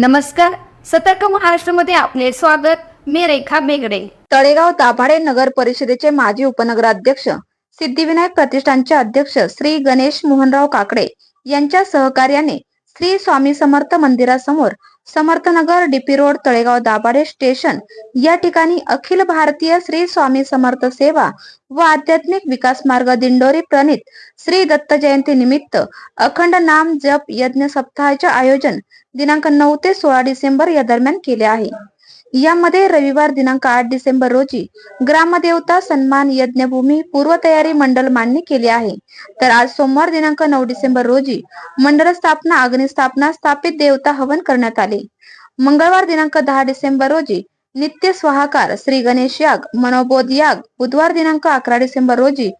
नमस्कार सतर्क महाराष्ट्रामध्ये आपले स्वागत. मी रेखा बेगडे. तळेगाव दाभाडे नगर परिषदेचे माजी उपनगराध्यक्ष सिद्धिविनायक प्रतिष्ठानचे अध्यक्ष श्री गणेश मोहनराव काकडे यांच्या सहकार्याने श्री स्वामी समर्थ मंदिरासमोर Samarthnagar DP road Talegaon Dabhade station या ठिकाणी अखिल भारतीय श्री स्वामी समर्थ सेवा व आध्यात्मिक विकास मार्ग दिंडोरी प्रणित श्री दत्त जयंती निमित्त अखंड नाम जप यज्ञ सप्ताहाचे आयोजन दिनांक नऊ ते सोळा डिसेंबर या दरम्यान केले आहे. यामध्ये रविवार दिनांक आठ डिसेंबर रोजी ग्रामदेवता सन्मान यज्ञभूमी पूर्वतयारी मंडळ मान्य केली आहे. तर आज सोमवार दिनांक नऊ डिसेंबर रोजी मंडळ स्थापना, अग्निस्थापना, स्थापित देवता हवन करण्यात आले. मंगळवार दिनांक दहा डिसेंबर रोजी नित्य स्वाहाकार श्री गणेश याग, मनोबोध याग, बुधवार दिनांक अकरा डिसेंबर रोजी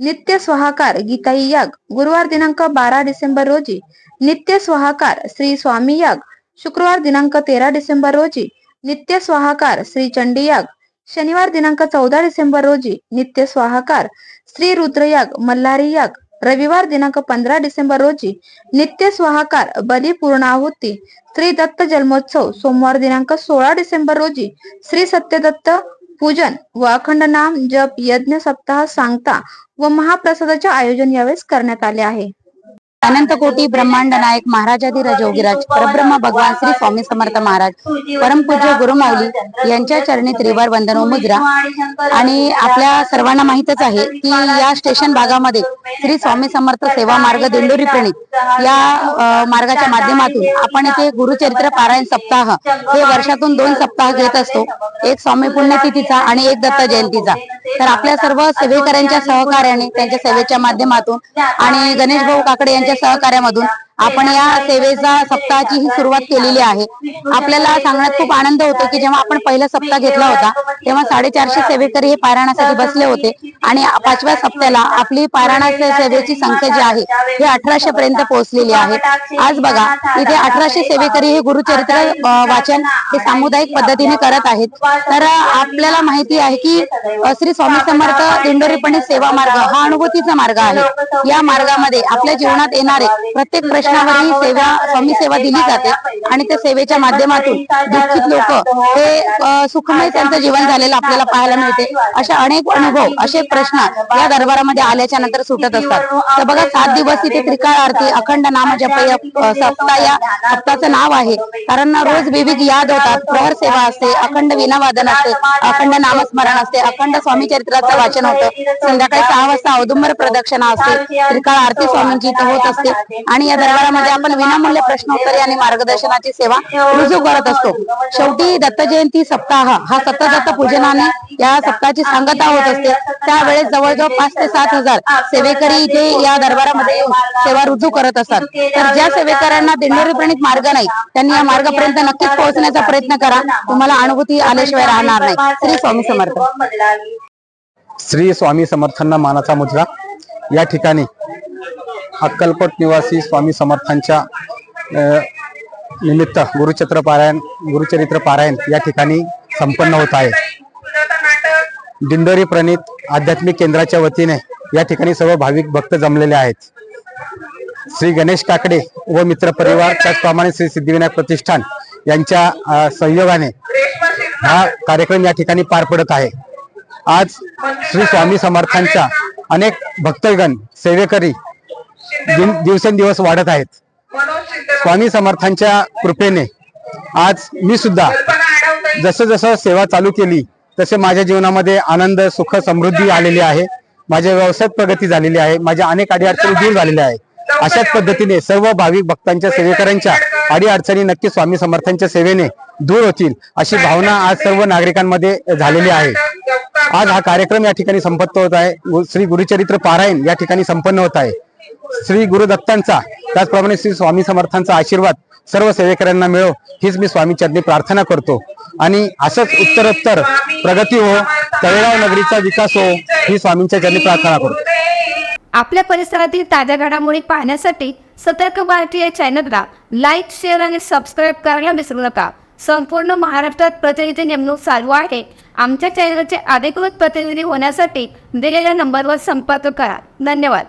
नित्य स्वाहाकार गीताई याग, गुरुवार दिनांक बारा डिसेंबर रोजी नित्य स्वाहाकार श्री स्वामी याग, शुक्रवार दिनांक तेरा डिसेंबर रोजी नित्य स्वाहाकार श्री चंडीयाग. शनिवार दिनांक चौदा डिसेंबर रोजी नित्य स्वाहाकार श्री रुद्रयाग मल्हारी याग. रविवार दिनांक पंधरा डिसेंबर रोजी नित्य स्वाहाकार बली पूर्णाहुती श्री दत्त जन्मोत्सव. सोमवार दिनांक सोळा डिसेंबर रोजी श्री सत्यदत्त पूजन व अखंड नाम जप यज्ञ सप्ताह सांगता व महाप्रसादाचे आयोजन यावेळेस करण्यात आले आहे. अनंत कोटी ब्रह्मांड नायक महाराजाधिराज योगीराज परब्रह्म भगवान श्री स्वामी समर्थ महाराज परमपूज्य गुरुमाऊली यांच्या चरणी त्रिवार वंदनो मुद्रा आणि आपल्या सर्वांना माहितच आहे की या स्टेशन भागामध्ये श्री स्वामी समर्थ सेवा मार्ग दिंडोरी प्रणित या मार्गाच्या माध्यमातून आपण इथे गुरुचरित्र पारायण सप्ताह हे वर्षातून दोन सप्ताह घेत असतो. एक स्वामी पुण्यतिथीचा आणि एक दत्त जयंतीचा. तर आपल्या सर्व सेवेकऱ्यांच्या सहकार्याने त्यांच्या सेवेच्या माध्यमातून आणि गणेश भाऊ काकडे यांच्या सहकार्यामधून आपण या सेवेचा सप्ताहाची ही सुरुवात केलेली आहे. आपल्याला सांगण्यात खूप आनंद होतो की जेव्हा आपण पहिला सप्ताह घेतला होता तेव्हा साडेचारशे सेवेकरी हे पारायणासाठी बसले होते. आणि पाचव्या सप्त्याला आपली पारायणाच्या सेवेची संख्या जी आहे. ही अठराशे पर्यंत पोहोचलेली आहे. आज बघा इथे अठराशे सेवेकरी हे गुरुचरित्र वाचन हे सामुदायिक पद्धतीने करत आहेत. तर आपल्याला माहिती आहे की श्री स्वामी समर्थ दिंडोरीपणी सेवा मार्ग हा अनुभूतीचा मार्ग आहे. या मार्गामध्ये आपल्या जीवनात येणारे प्रत्येक प्रश्नावर ही सेवा स्वामी सेवा दिली जाते. आणि त्या सेवेच्या माध्यमातून दुःखित लोक हे सुखमय त्यांचं जीवन झालेलं आपल्याला पाहायला मिळते. अशा अनेक अनुभव असे प्रश्न या दरबारामध्ये आल्याच्यानंतर सुटत असतात. तर बघा सात दिवस इथे त्रिकाळ आरती अखंड नाम जप या, सप्ताह या सप्ताचं नाव आहे. कारण रोज विविध याद होतात. प्रहर सेवा असते अखंड विनावादन असते अखंड नामस्मरण असते अखंड स्वामी चरित्राचं वाचन होतं. संध्याकाळी सहा वाजता औदुंबर प्रदक्षिणा असते त्रिकाळ आरती स्वामींची इथं होत असते. आणि या दरबारामध्ये आपण विनामूल्य प्रश्नोत्तरी आणि मार्गदर्शनाची सेवा रुजू करत असतो. शेवटी दत्त जयंती सप्ताह हा सतत पूजनाने या सप्ताहाची सांगता होत असते. त्या त्यावेळेस जवळजवळ पाच ते सात हजार सेवेकरी इथे या दरबारामध्ये येऊन सेवा रुजू करत असतात. तर ज्या सेवेकऱ्यांना दिंडोरी प्रणित मार्ग नाही त्यांनी या मार्गापर्यंत नक्कीच पोहोचण्याचा प्रयत्न करा. तुम्हाला अनुभूती आल्याशिवाय राहणार नाही. श्री स्वामी समर्थ. श्री स्वामी समर्थांना मानाचा मुजरा या ठिकाणी अक्कलकोट निवासी स्वामी समर्थांच्या निमित्त गुरुचरित्र पारायण गुरुचरित्र पारायण या ठिकाणी संपन्न होत आहे. दिंडोरी प्रणित आध्यात्मिक केंद्राच्या वतीने या ठिकाणी सर्व भाविक भक्त जमलेले आहेत. श्री गणेश काकडे व मित्र परिवार त्याचप्रमाणे श्री सिद्धिविनायक प्रतिष्ठान यांच्या संयोगाने हा कार्यक्रम या ठिकाणी पार पडत आहे. आज श्री स्वामी समर्थांच्या अनेक भक्तगण सेवेकरी दिन दिवसेंदिवस वाढत आहेत. स्वामी समर्थांच्या कृपेने आज मी सुद्धा जसं जसं सेवा चालू केली तसे माझ्या जीवनामध्ये आनंद सुख समृद्धी आलेली आहे. माझ्या व्यवसायात प्रगती झालेली आहे. माझ्या अनेक अडीअडचणी दूर झालेल्या आहे अशाच पद्धतीने सर्व भाविक भक्तांच्या सेवेकरांच्या अडीअडचणी नक्की स्वामी समर्थांच्या सेवेने दूर होतील अशी भावना आज सर्व नागरिकांमध्ये झालेली आहे. आज हा कार्यक्रम या ठिकाणी संपन्न होत आहे. श्री गुरुचरित्र पारायण या ठिकाणी संपन्न होत आहे. श्री गुरुदत्तांचा त्याचप्रमाणे श्री स्वामी समर्थांचा आशीर्वाद सर्व सेवेकऱ्यांना मिळो हीच मी स्वामी चरणी प्रार्थना करतो. आणि असंच उत्तरोत्तर प्रगती हो तळेगाव नगरीचा विकास हो ही स्वामींच्या चरणी प्रार्थना करतो आपल्या परिसरातील ताज्या घडामोडी पाहण्यासाठी सतर्क भारती या चॅनलला लाईक शेअर आणि सबस्क्राईब करायला विसरू नका. संपूर्ण महाराष्ट्रात प्रतिनिधी नेमणूक चालू आहे. आमच्या चॅनलचे अधिकृत प्रतिनिधी होण्यासाठी दिलेल्या नंबरवर संपर्क करा. धन्यवाद.